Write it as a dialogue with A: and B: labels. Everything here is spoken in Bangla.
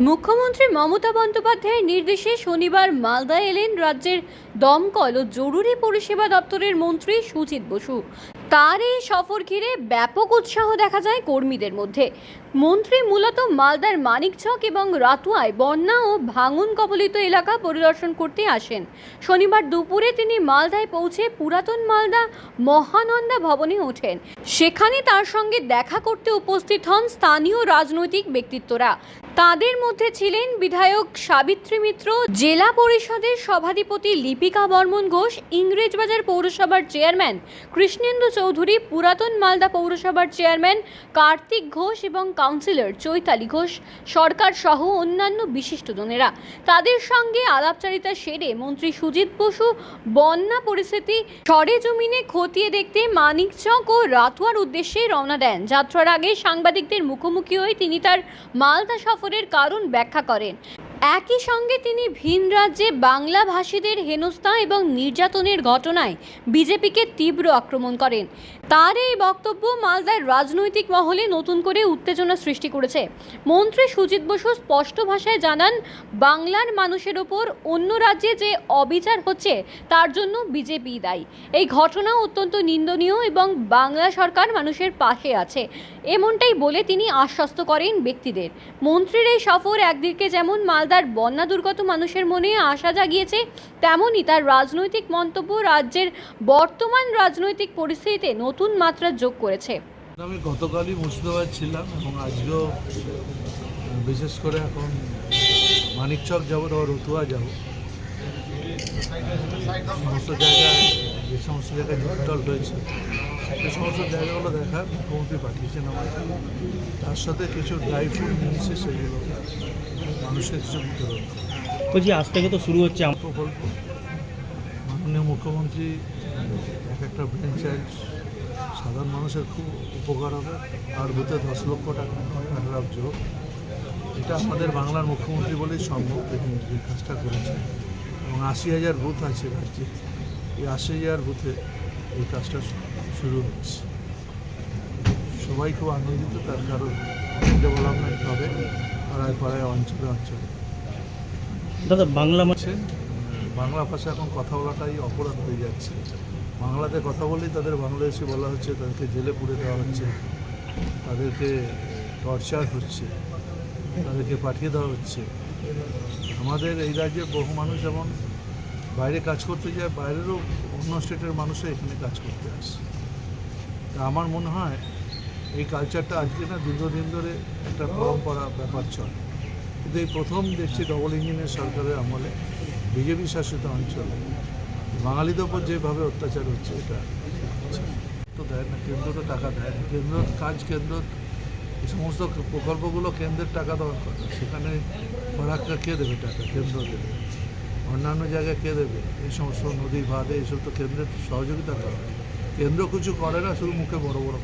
A: মুখ্যমন্ত্রী মমতা বন্দ্যোপাধ্যায়ের নির্দেশে শনিবার মালদা এলেন রাজ্যের দমকল ও জরুরি পরিষেবা দপ্তরের মন্ত্রী সুজিত বসু। তার এই সফর ঘিরে ব্যাপক উৎসাহ দেখা যায় কর্মীদের মধ্যে। মন্ত্রী মূলত মালদার মানিকচক এবং রাতুয়ায় বন্যা ও ভাঙন কবলিত এলাকা পরিদর্শন করতে আসেন। শনিবার দুপুরে তিনি মালদায় পৌঁছে পুরাতন মালদা মহানন্দা ভবনে ওঠেন। সেখানে তার সঙ্গে দেখা করতে উপস্থিত হন স্থানীয় রাজনৈতিক ব্যক্তিত্বরা। তাদের মধ্যে ছিলেন বিধায়ক সাবিত্রী মিত্র, জেলা পরিষদের সভাধিপতি লিপিকা বর্মন ঘোষ, ইংরেজবাজার পৌরসভার চেয়ারম্যান কৃষ্ণেন্দু চৌধুরী, পুরাতন মালদা পৌরসভার চেয়ারম্যান কার্তিক ঘোষ এবং কাউন্সিলর চৈতালি ঘোষ, সরকার সহ অন্যান্য বিশিষ্টজনেরা তাদের সঙ্গে আলাপচারিতা সেরে মন্ত্রী সুজিত বসু বন্যা পরিস্থিতি সরেজমিনে খতিয়ে দেখতে মানিকচক ও রাতুয়ার উদ্দেশ্যে রওনা দেন। যাত্রার আগে সাংবাদিকদের মুখোমুখি হয়ে তিনি তার মালদা সফরের কারণ ব্যাখ্যা করেন। একই সঙ্গে তিনি ভিন রাজ্যে বাংলা ভাষীদের হেনস্থা এবং নির্যাতনের ঘটনায় বিজেপিকে তীব্র আক্রমণ করেন। তার এই বক্তব্য মালদার রাজনৈতিক মহলে নতুন করে উত্তেজনা সৃষ্টি করেছে। মন্ত্রী সুজিত বসু স্পষ্ট ভাষায় জানান, বাংলার মানুষের ওপর অন্য রাজ্যে যে অবিচার হচ্ছে, তার জন্য বিজেপি দায়ী। এই ঘটনা অত্যন্ত নিন্দনীয় এবং বাংলা সরকার মানুষের পাশে আছে। এমনটাই বলে তিনি আশ্বস্ত করেন ব্যক্তিদের। মন্ত্রীর এই সফর একদিকে যেমন মালদার বন্যা দুর্গত মানুষের মনে আশা জাগিয়েছে, তেমনই তার রাজনৈতিক মন্তব্য রাজ্যের বর্তমান রাজনৈতিক পরিস্থিতিতে নতুন মাত্রা যোগ করেছে।
B: আমি গতকালই মুর্শিদাবাদ ছিলাম এবং আজকেও বিশেষ করে এখন মানিকচক যাব, তারপর রতুয়া যাব। সমস্ত জায়গায় যে সমস্ত জায়গায় জল হয়েছে সে সমস্ত জায়গাগুলো দেখার মুখ্যমন্ত্রী পাঠিয়েছেন আমাকে। তার সাথে কিছু ড্রাই ফ্রুট নিয়ে এসে সেগুলো মানুষের কিছু বিতরণ
C: বলছি আজ থেকে তো শুরু হচ্ছে আমার
B: প্রকল্প। মাননীয় মুখ্যমন্ত্রী এক একটা চাইল্ড সাধারণ মানুষের খুব উপকার হবে। আর বুথে দশ লক্ষ টাকা যোগ। এটা আমাদের বাংলার মুখ্যমন্ত্রী বলেই সম্ভব তিনি এই কাজটা করেছেন। এবং আশি হাজার বুথ আছে রাজ্যে। এই আশি হাজার বুথে এই কাজটা শুরু হচ্ছে সবাই খুব আনন্দিত তার কারণ ডেভেলপমেন্ট হবে পাড়ায় পাড়ায় অঞ্চলে অঞ্চলে।
C: দাদা বাংলা মা-
B: হচ্ছে বাংলা ভাষা এখন কথা বলাটাই অপরাধ হয়ে যাচ্ছে। বাংলাতে কথা বলেই তাদের বাংলাদেশে বলা হচ্ছে তাদেরকে জেলে পুরে দেওয়া হচ্ছে তাদেরকে টর্চার হচ্ছে তাদেরকে পাঠিয়ে দেওয়া হচ্ছে। আমাদের এই রাজ্যে বহু মানুষ যেমন বাইরে কাজ করতে যায়, বাইরেরও অন্য স্টেটের মানুষও এখানে কাজ করতে আসে। তা আমার মনে হয় এই কালচারটা আজকে না দীর্ঘদিন ধরে একটা পরম্পরা ব্যাপার চলে। কিন্তু এই প্রথম দেখছি ডবল ইঞ্জিনের সরকারের আমলে বিজেপি শাসিত অঞ্চলে। বাঙালিদের উপর যেভাবে অত্যাচার হচ্ছে, এটা তো দেয় না কেন্দ্র তো টাকা দেয় না। কেন্দ্র কাজ কেন্দ্র এই সমস্ত প্রকল্পগুলো কেন্দ্রের টাকা দেওয়ার কথা। সেখানে ফরাক্কা কে দেবে টাকা? কেন্দ্র দেবে। অন্যান্য জায়গায় কে দেবে? এই সমস্ত নদী বাঁধে এইসব তো কেন্দ্রের সহযোগিতা করে। কেন্দ্র কিছু করে না, শুধু মুখে বড় বড়